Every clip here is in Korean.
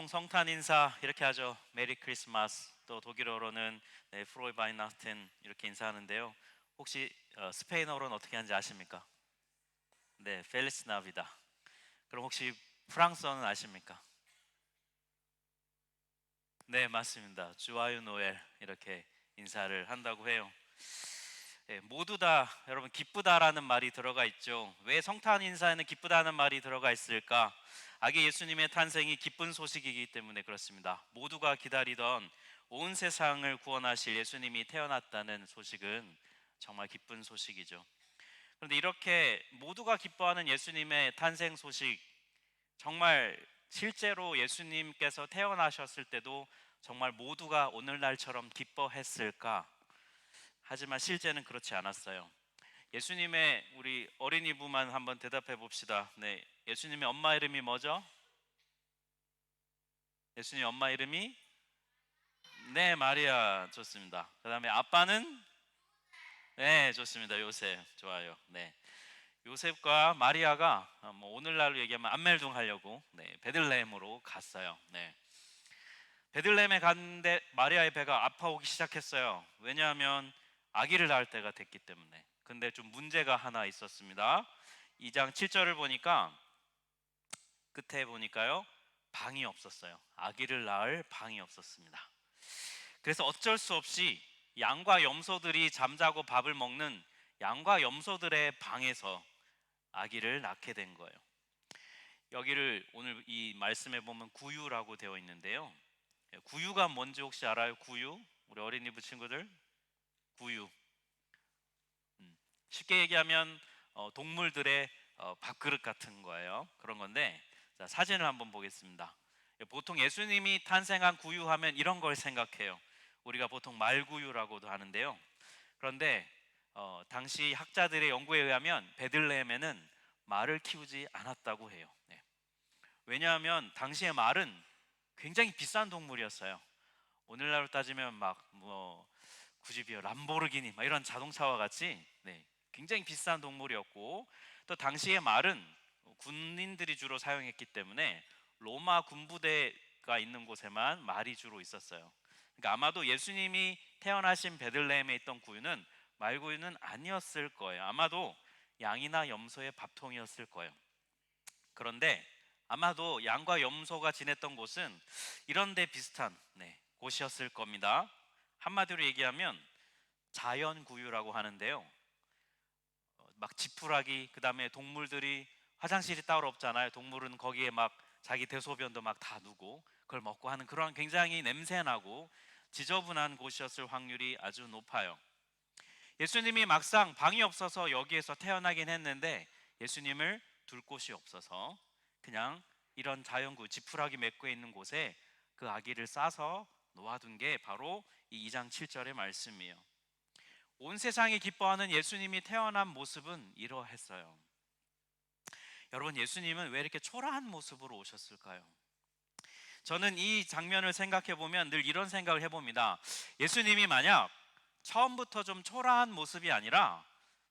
보통 성탄 인사 이렇게 하죠. 메리 크리스마스 또 독일어로는 네, 프로이 바이나튼 이렇게 인사하는데요. 혹시 어, 스페인어로는 어떻게 하는지 아십니까? 네, 펠리스 나비다. 그럼 혹시 프랑스어는 아십니까? 네, 맞습니다. 주아유 노엘 이렇게 인사를 한다고 해요. 예, 모두 다 여러분 기쁘다라는 말이 들어가 있죠. 왜 성탄 인사에는 기쁘다는 말이 들어가 있을까? 아기 예수님의 탄생이 기쁜 소식이기 때문에 그렇습니다. 모두가 기다리던 온 세상을 구원하실 예수님이 태어났다는 소식은 정말 기쁜 소식이죠. 그런데 이렇게 모두가 기뻐하는 예수님의 탄생 소식 정말 실제로 예수님께서 태어나셨을 때도 정말 모두가 오늘날처럼 기뻐했을까? 하지만 실제는 그렇지 않았어요. 예수님의 우리 어린이부만 한번 대답해 봅시다. 네, 예수님의 엄마 이름이 뭐죠? 예수님 엄마 이름이 네 마리아 좋습니다. 그다음에 아빠는 네 좋습니다. 요셉 좋아요. 네 요셉과 마리아가 어, 뭐 오늘날로 얘기하면 안멜동 하려고 네 베들레헴으로 갔어요. 네 베들레헴에 갔는데 마리아의 배가 아파오기 시작했어요. 왜냐하면 아기를 낳을 때가 됐기 때문에. 근데 좀 문제가 하나 있었습니다. 2장 7절을 보니까 끝에 보니까요. 방이 없었어요. 아기를 낳을 방이 없었습니다. 그래서 어쩔 수 없이 양과 염소들이 잠자고 밥을 먹는 양과 염소들의 방에서 아기를 낳게 된 거예요. 여기를 오늘 이 말씀에 보면 구유라고 되어 있는데요. 구유가 뭔지 혹시 알아요? 구유? 우리 어린이부 친구들? 구유. 음, 쉽게 얘기하면 어, 동물들의 어, 밥그릇 같은 거예요. 그런 건데 자, 사진을 한번 보겠습니다. 보통 예수님이 탄생한 구유하면 이런 걸 생각해요. 우리가 보통 말구유라고도 하는데요. 그런데 어, 당시 학자들의 연구에 의하면 베들레헴에는 말을 키우지 않았다고 해요. 네. 왜냐하면 당시의 말은 굉장히 비싼 동물이었어요. 오늘날로 따지면 막뭐 굳이 비어 람보르기니 막 이런 자동차와 같이 네, 굉장히 비싼 동물이었고 또 당시의 말은 군인들이 주로 사용했기 때문에 로마 군부대가 있는 곳에만 말이 주로 있었어요. 그러니까 아마도 예수님이 태어나신 베들레헴에 있던 구유는 말구유는 아니었을 거예요. 아마도 양이나 염소의 밥통이었을 거예요. 그런데 아마도 양과 염소가 지냈던 곳은 이런 데 비슷한 네, 곳이었을 겁니다. 한마디로 얘기하면 자연 구유라고 하는데요. 어, 막 지푸라기 그다음에 동물들이 화장실이 따로 없잖아요. 동물은 거기에 막 자기 대소변도 막 다 누고 그걸 먹고 하는 그런 굉장히 냄새나고 지저분한 곳이었을 확률이 아주 높아요. 예수님이 막상 방이 없어서 여기에서 태어나긴 했는데 예수님을 둘 곳이 없어서 그냥 이런 자연구 지푸라기 맺고 있는 곳에 그 아기를 싸서 놓아둔 게 바로 이 2장 7절의 말씀이에요. 온 세상이 기뻐하는 예수님이 태어난 모습은 이러했어요. 여러분 예수님은 왜 이렇게 초라한 모습으로 오셨을까요? 저는 이 장면을 생각해 보면 늘 이런 생각을 해봅니다. 예수님이 만약 처음부터 좀 초라한 모습이 아니라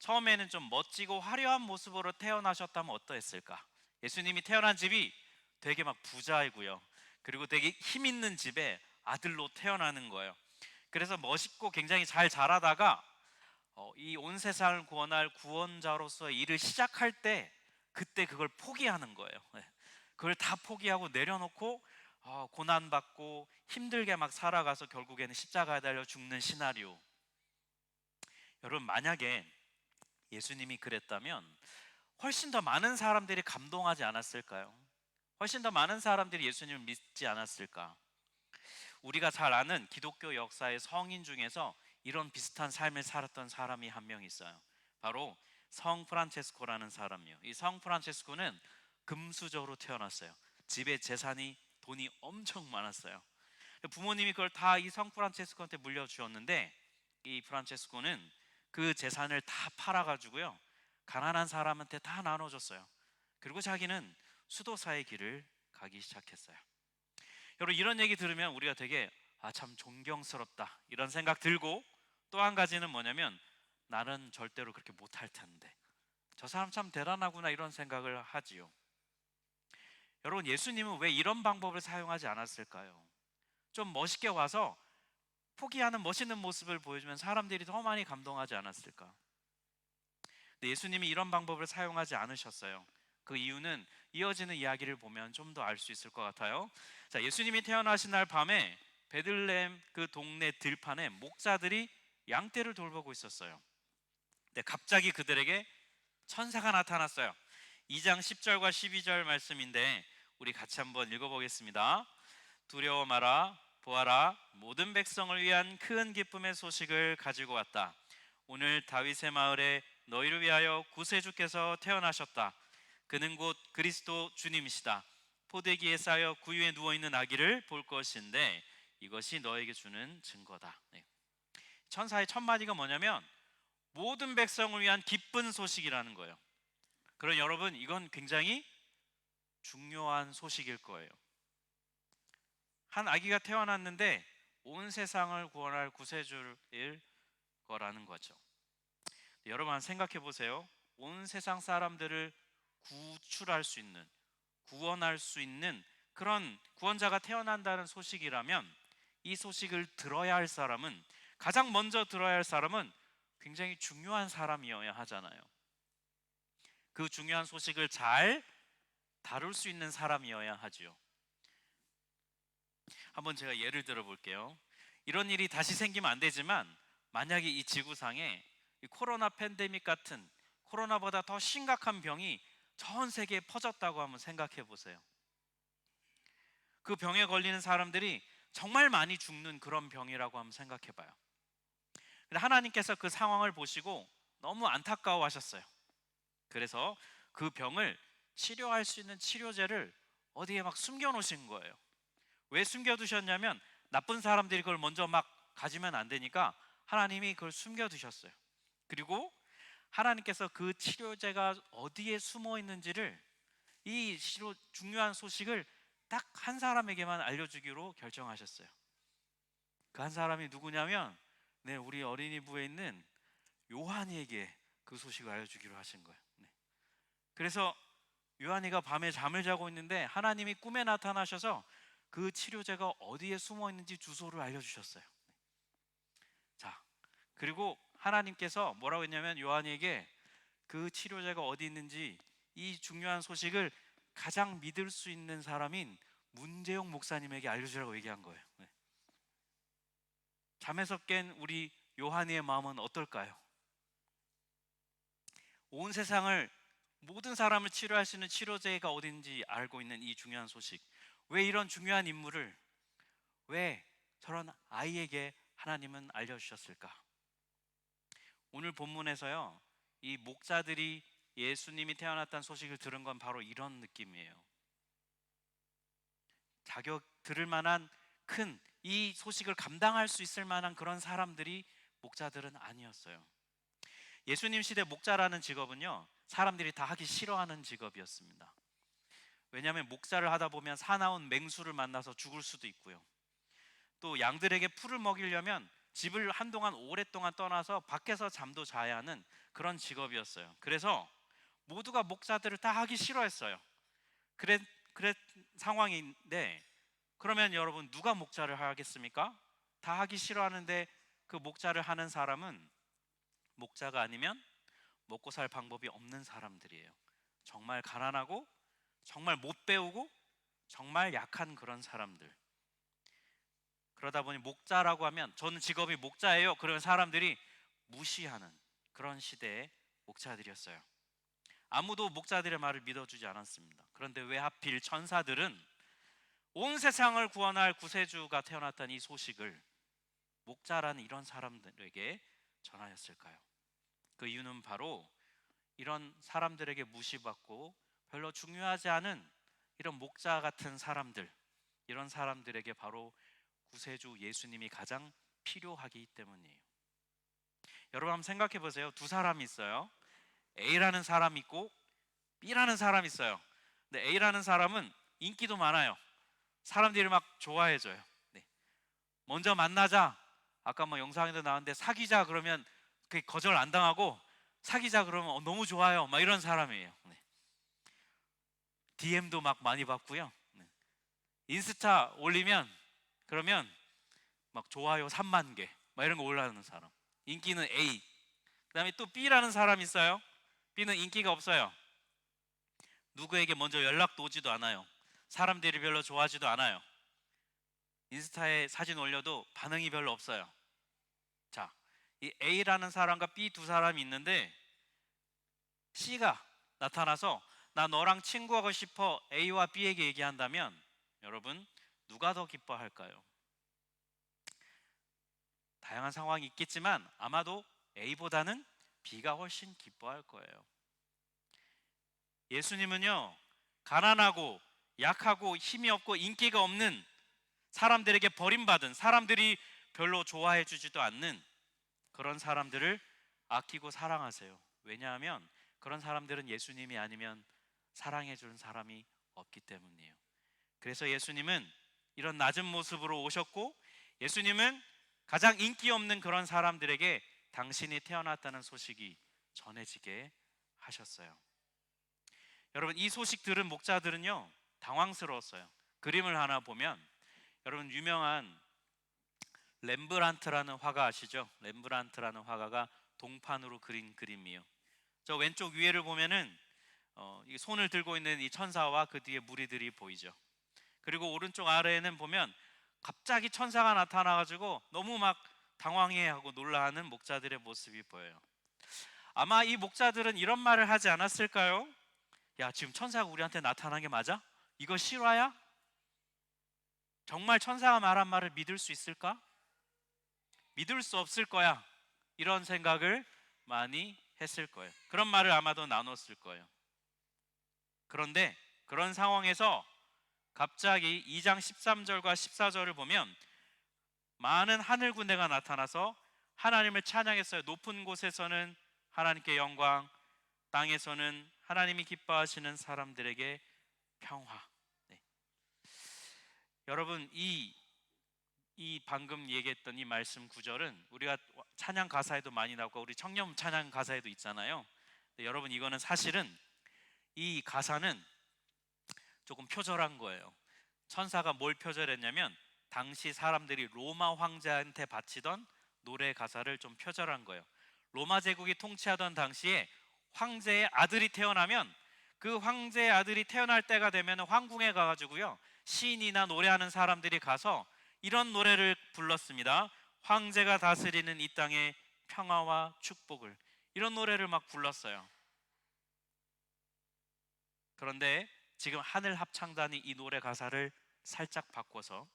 처음에는 좀 멋지고 화려한 모습으로 태어나셨다면 어떠했을까? 예수님이 태어난 집이 되게 막 부자이고요. 그리고 되게 힘 있는 집에 아들로 태어나는 거예요. 그래서 멋있고 굉장히 잘 자라다가 어, 이 온 세상을 구원할 구원자로서 일을 시작할 때 그때 그걸 포기하는 거예요. 네. 그걸 다 포기하고 내려놓고 어, 고난 받고 힘들게 막 살아가서 결국에는 십자가에 달려 죽는 시나리오. 여러분 만약에 예수님이 그랬다면 훨씬 더 많은 사람들이 감동하지 않았을까요? 훨씬 더 많은 사람들이 예수님을 믿지 않았을까? 우리가 잘 아는 기독교 역사의 성인 중에서 이런 비슷한 삶을 살았던 사람이 한 명 있어요. 바로 성 프란체스코라는 사람이요. 이 성 프란체스코는 금수저로 태어났어요. 집에 재산이 돈이 엄청 많았어요. 부모님이 그걸 다 이 성 프란체스코한테 물려주었는데 이 프란체스코는 그 재산을 다 팔아가지고요 가난한 사람한테 다 나눠줬어요. 그리고 자기는 수도사의 길을 가기 시작했어요. 여러분 이런 얘기 들으면 우리가 되게 아 참 존경스럽다 이런 생각 들고 또 한 가지는 뭐냐면 나는 절대로 그렇게 못할 텐데 저 사람 참 대단하구나 이런 생각을 하지요. 여러분 예수님은 왜 이런 방법을 사용하지 않았을까요? 좀 멋있게 와서 포기하는 멋있는 모습을 보여주면 사람들이 더 많이 감동하지 않았을까? 근데 예수님이 이런 방법을 사용하지 않으셨어요. 그 이유는 이어지는 이야기를 보면 좀 더 알 수 있을 것 같아요. 자, 예수님이 태어나신 날 밤에 베들레헴 그 동네 들판에 목자들이 양떼를 돌보고 있었어요. 근데 갑자기 그들에게 천사가 나타났어요. 2장 10절과 12절 말씀인데 우리 같이 한번 읽어보겠습니다. 두려워 마라 보아라 모든 백성을 위한 큰 기쁨의 소식을 가지고 왔다. 오늘 다윗의 마을에 너희를 위하여 구세주께서 태어나셨다. 그는 곧 그리스도 주님이시다. 포대기에 쌓여 구유에 누워 있는 아기를 볼 것인데 이것이 너에게 주는 증거다. 네. 천사의 첫 마디가 뭐냐면 모든 백성을 위한 기쁜 소식이라는 거예요. 그럼 여러분 이건 굉장히 중요한 소식일 거예요. 한 아기가 태어났는데 온 세상을 구원할 구세주일 거라는 거죠. 여러분 한번 생각해 보세요. 온 세상 사람들을 구출할 수 있는 구원할 수 있는 그런 구원자가 태어난다는 소식이라면 이 소식을 들어야 할 사람은 가장 먼저 들어야 할 사람은 굉장히 중요한 사람이어야 하잖아요. 그 중요한 소식을 잘 다룰 수 있는 사람이어야 하지요. 한번 제가 예를 들어 볼게요. 이런 일이 다시 생기면 안 되지만 만약에 이 지구상에 이 코로나 팬데믹 같은 코로나보다 더 심각한 병이 전 세계에 퍼졌다고 한번 생각해 보세요. 그 병에 걸리는 사람들이 정말 많이 죽는 그런 병이라고 한번 생각해 봐요. 근데 하나님께서 그 상황을 보시고 너무 안타까워 하셨어요. 그래서 그 병을 치료할 수 있는 치료제를 어디에 막 숨겨 놓으신 거예요. 왜 숨겨 두셨냐면 나쁜 사람들이 그걸 먼저 막 가지면 안 되니까 하나님이 그걸 숨겨 두셨어요. 그리고 하나님께서 그 치료제가 어디에 숨어 있는지를 이 시로 중요한 소식을 딱 한 사람에게만 알려주기로 결정하셨어요. 그 한 사람이 누구냐면 네 우리 어린이부에 있는 요한이에게 그 소식을 알려주기로 하신 거예요. 네. 그래서 요한이가 밤에 잠을 자고 있는데 하나님이 꿈에 나타나셔서 그 치료제가 어디에 숨어 있는지 주소를 알려주셨어요. 네. 자 그리고 하나님께서 뭐라고 했냐면 요한에게 그 치료제가 어디 있는지 이 중요한 소식을 가장 믿을 수 있는 사람인 문재용 목사님에게 알려주라고 얘기한 거예요. 네. 잠에서 깬 우리 요한이의 마음은 어떨까요? 온 세상을 모든 사람을 치료할 수 있는 치료제가 어딘지 알고 있는 이 중요한 소식. 왜 이런 중요한 인물을 왜 저런 아이에게 하나님은 알려주셨을까? 오늘 본문에서요, 이 목자들이 예수님이 태어났다는 소식을 들은 건 바로 이런 느낌이에요. 자격 들을 만한 큰 이 소식을 감당할 수 있을 만한 그런 사람들이 목자들은 아니었어요. 예수님 시대 목자라는 직업은요, 사람들이 다 하기 싫어하는 직업이었습니다. 왜냐하면 목자를 하다 보면 사나운 맹수를 만나서 죽을 수도 있고요. 또 양들에게 풀을 먹이려면 집을 한동안 오랫동안 떠나서 밖에서 잠도 자야 하는 그런 직업이었어요. 그래서 모두가 목자들을 다 하기 싫어했어요. 그래 그래 상황인데 그러면 여러분 누가 목자를 하겠습니까? 다 하기 싫어하는데 그 목자를 하는 사람은 목자가 아니면 먹고 살 방법이 없는 사람들이에요. 정말 가난하고 정말 못 배우고 정말 약한 그런 사람들. 그러다 보니 목자라고 하면 저는 직업이 목자예요. 그러면 사람들이 무시하는 그런 시대의 목자들이었어요. 아무도 목자들의 말을 믿어주지 않았습니다. 그런데 왜 하필 천사들은 온 세상을 구원할 구세주가 태어났다는 이 소식을 목자라는 이런 사람들에게 전하였을까요? 그 이유는 바로 이런 사람들에게 무시받고 별로 중요하지 않은 이런 목자 같은 사람들, 이런 사람들에게 바로 구세주 예수님이 가장 필요하기 때문이에요. 여러분 한번 생각해 보세요. 두 사람이 있어요. A라는 사람 있고 B라는 사람 있어요. 근데 A라는 사람은 인기도 많아요. 사람들이 막 좋아해줘요. 네. 먼저 만나자. 아까 뭐 영상에도 나왔는데 사귀자 그러면 그 거절 안 당하고 사귀자 그러면 어, 너무 좋아요. 막 이런 사람이에요. 네. DM도 막 많이 받고요. 네. 인스타 올리면 그러면 막 좋아요 3만 개, 막 이런 거 올라가는 사람. 인기는 A. 그다음에 또 B라는 사람 있어요. B는 인기가 없어요. 누구에게 먼저 연락도 오지도 않아요. 사람들이 별로 좋아하지도 않아요. 인스타에 사진 올려도 반응이 별로 없어요. 자, 이 A라는 사람과 B 두 사람이 있는데 C가 나타나서 나 너랑 친구하고 싶어 A와 B에게 얘기한다면 여러분 누가 더 기뻐할까요? 다양한 상황이 있겠지만 아마도 A보다는 B가 훨씬 기뻐할 거예요. 예수님은요 가난하고 약하고 힘이 없고 인기가 없는 사람들에게 버림받은 사람들이 별로 좋아해 주지도 않는 그런 사람들을 아끼고 사랑하세요. 왜냐하면 그런 사람들은 예수님이 아니면 사랑해 주는 사람이 없기 때문이에요. 그래서 예수님은 이런 낮은 모습으로 오셨고 예수님은 가장 인기 없는 그런 사람들에게 당신이 태어났다는 소식이 전해지게 하셨어요. 여러분 이 소식 들은 목자들은요 당황스러웠어요. 그림을 하나 보면 여러분 유명한 렘브란트라는 화가 아시죠? 렘브란트라는 화가가 동판으로 그린 그림이에요. 저 왼쪽 위에를 보면은 어, 이 손을 들고 있는 이 천사와 그 뒤에 무리들이 보이죠. 그리고 오른쪽 아래에는 보면 갑자기 천사가 나타나가지고 너무 막 당황해하고 놀라하는 목자들의 모습이 보여요. 아마 이 목자들은 이런 말을 하지 않았을까요? 야 지금 천사가 우리한테 나타난 게 맞아? 이거 실화야? 정말 천사가 말한 말을 믿을 수 있을까? 믿을 수 없을 거야. 이런 생각을 많이 했을 거예요. 그런 말을 아마도 나눴을 거예요. 그런데 그런 상황에서 갑자기 2장 13절과 14절을 보면 많은 하늘 군대가 나타나서 하나님을 찬양했어요. 높은 곳에서는 하나님께 영광, 땅에서는 하나님이 기뻐하시는 사람들에게 평화. 네. 여러분 이, 이 방금 얘기했던 이 말씀 구절은 우리가 찬양 가사에도 많이 나오고 우리 청년 찬양 가사에도 있잖아요. 여러분 이거는 사실은 이 가사는 조금 표절한 거예요. 천사가 뭘 표절했냐면 당시 사람들이 로마 황제한테 바치던 노래 가사를 좀 표절한 거예요. 로마 제국이 통치하던 당시에 황제의 아들이 태어나면 그 황제의 아들이 태어날 때가 되면 황궁에 가가지고요 시인이나 노래하는 사람들이 가서 이런 노래를 불렀습니다. 황제가 다스리는 이 땅의 평화와 축복을 이런 노래를 막 불렀어요. 그런데 지금 하늘 합창단이 이 노래 가사를 살짝 바꿔서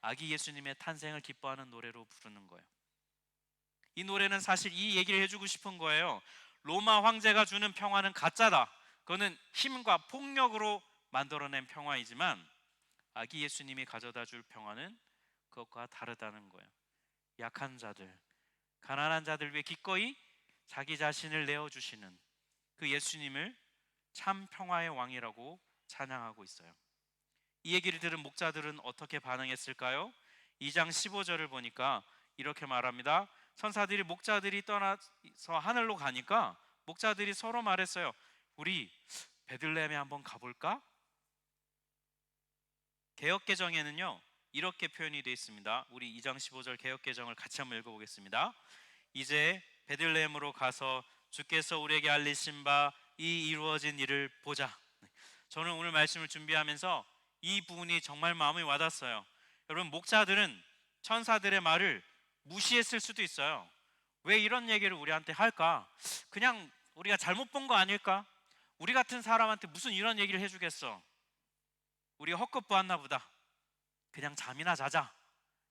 아기 예수님의 탄생을 기뻐하는 노래로 부르는 거예요. 이 노래는 사실 이 얘기를 해주고 싶은 거예요. 로마 황제가 주는 평화는 가짜다. 그거는 힘과 폭력으로 만들어낸 평화이지만 아기 예수님이 가져다 줄 평화는 그것과 다르다는 거예요. 약한 자들, 가난한 자들 위해 기꺼이 자기 자신을 내어 주시는 그 예수님을 참 평화의 왕이라고 찬양하고 있어요. 이 얘기를 들은 목자들은 어떻게 반응했을까요? 2장 15절을 보니까 이렇게 말합니다. 천사들이 목자들이 떠나서 하늘로 가니까 목자들이 서로 말했어요. 우리 베들레헴에 한번 가볼까? 개혁 개정에는요 이렇게 표현이 되어 있습니다. 우리 2장 15절 개혁 개정을 같이 한번 읽어보겠습니다. 이제 베들레헴으로 가서 주께서 우리에게 알리신 바 이 이루어진 일을 보자. 네. 저는 오늘 말씀을 준비하면서 이 부분이 정말 마음에 와닿았어요. 여러분 목자들은 천사들의 말을 무시했을 수도 있어요. 왜 이런 얘기를 우리한테 할까? 그냥 우리가 잘못 본 거 아닐까? 우리 같은 사람한테 무슨 이런 얘기를 해주겠어? 우리가 헛것 보았나 보다. 그냥 잠이나 자자.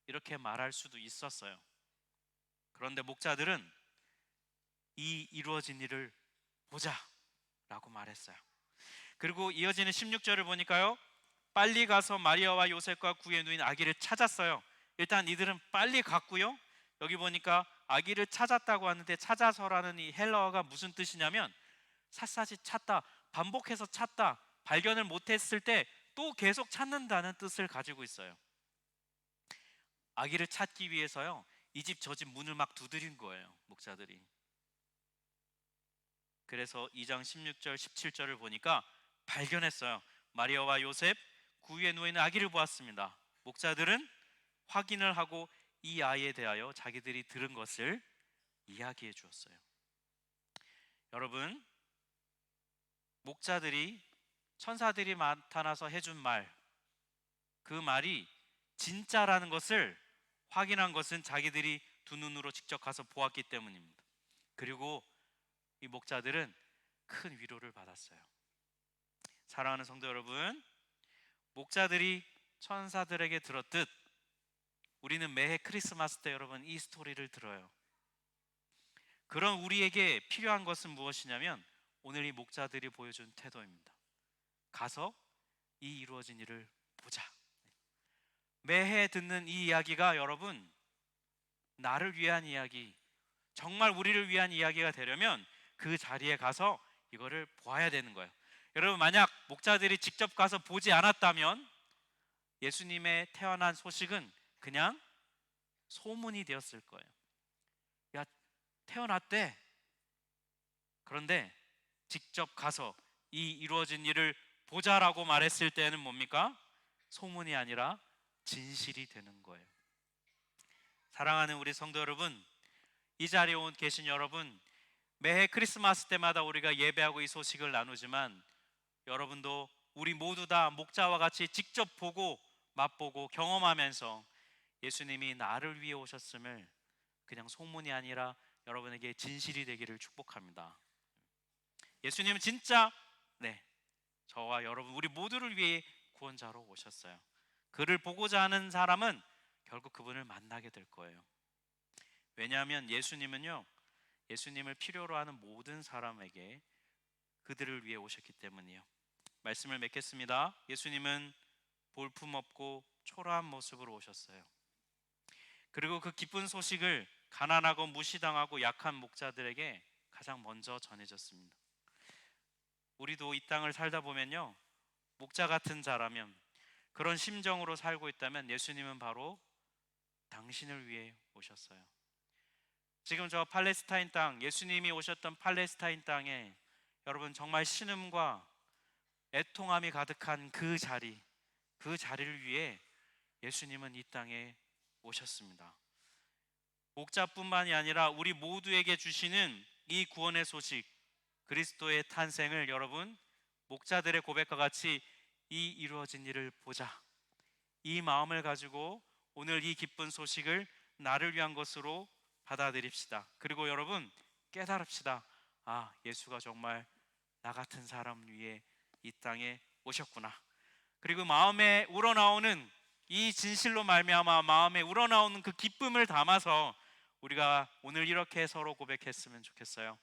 이렇게 말할 수도 있었어요. 그런데 목자들은 이 이루어진 일을 보자. 라고 말했어요. 그리고 이어지는 16절을 보니까요. 빨리 가서 마리아와 요셉과 구에 누인 아기를 찾았어요. 일단 이들은 빨리 갔고요. 여기 보니까 아기를 찾았다고 하는데 찾아서라는 이 헬러어가 무슨 뜻이냐면 샅샅이 찾다, 반복해서 찾다, 발견을 못했을 때 또 계속 찾는다는 뜻을 가지고 있어요. 아기를 찾기 위해서요. 이 집 저 집 문을 막 두드린 거예요. 목자들이. 그래서 2장 16절 17절을 보니까 발견했어요. 마리아와 요셉 구유에 누워 있는 아기를 보았습니다. 목자들은 확인을 하고 이 아이에 대하여 자기들이 들은 것을 이야기해 주었어요. 여러분, 목자들이 천사들이 나타나서 해준 말, 그 말이 진짜라는 것을 확인한 것은 자기들이 두 눈으로 직접 가서 보았기 때문입니다. 그리고 이 목자들은 큰 위로를 받았어요. 사랑하는 성도 여러분, 목자들이 천사들에게 들었듯 우리는 매해 크리스마스 때 여러분 이 스토리를 들어요. 그런 우리에게 필요한 것은 무엇이냐면 오늘 이 목자들이 보여준 태도입니다. 가서 이 이루어진 일을 보자. 매해 듣는 이 이야기가 여러분 나를 위한 이야기, 정말 우리를 위한 이야기가 되려면 그 자리에 가서 이거를 보아야 되는 거예요. 여러분 만약 목자들이 직접 가서 보지 않았다면 예수님의 태어난 소식은 그냥 소문이 되었을 거예요. 야, 태어났대. 그런데 직접 가서 이 이루어진 일을 보자라고 말했을 때는 뭡니까? 소문이 아니라 진실이 되는 거예요. 사랑하는 우리 성도 여러분, 이 자리에 온 계신 여러분, 매해 크리스마스 때마다 우리가 예배하고 이 소식을 나누지만 여러분도 우리 모두 다 목자와 같이 직접 보고 맛보고 경험하면서 예수님이 나를 위해 오셨음을 그냥 소문이 아니라 여러분에게 진실이 되기를 축복합니다. 예수님은 진짜 네 저와 여러분 우리 모두를 위해 구원자로 오셨어요. 그를 보고자 하는 사람은 결국 그분을 만나게 될 거예요. 왜냐하면 예수님은요 예수님을 필요로 하는 모든 사람에게 그들을 위해 오셨기 때문이요. 말씀을 맺겠습니다. 예수님은 볼품 없고 초라한 모습으로 오셨어요. 그리고 그 기쁜 소식을 가난하고 무시당하고 약한 목자들에게 가장 먼저 전해졌습니다. 우리도 이 땅을 살다 보면요. 목자 같은 자라면 그런 심정으로 살고 있다면 예수님은 바로 당신을 위해 오셨어요. 지금 저 팔레스타인 땅, 예수님이 오셨던 팔레스타인 땅에 여러분 정말 신음과 애통함이 가득한 그 자리, 그 자리를 위해 예수님은 이 땅에 오셨습니다. 목자뿐만이 아니라 우리 모두에게 주시는 이 구원의 소식, 그리스도의 탄생을 여러분 목자들의 고백과 같이 이 이루어진 일을 보자. 이 마음을 가지고 오늘 이 기쁜 소식을 나를 위한 것으로 받아들입시다. 그리고 여러분 깨달읍시다. 아, 예수가 정말 나 같은 사람 위해 이 땅에 오셨구나. 그리고 마음에 우러나오는 이 진실로 말미암아 마음에 우러나오는 그 기쁨을 담아서 우리가 오늘 이렇게 서로 고백했으면 좋겠어요.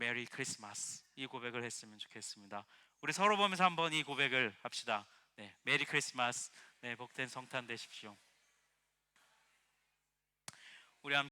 메리 크리스마스 이 고백을 했으면 좋겠습니다. 우리 서로 보면서 한번 이 고백을 합시다. 네, 메리 크리스마스. 네, 복된 성탄 되십시오. 우리 함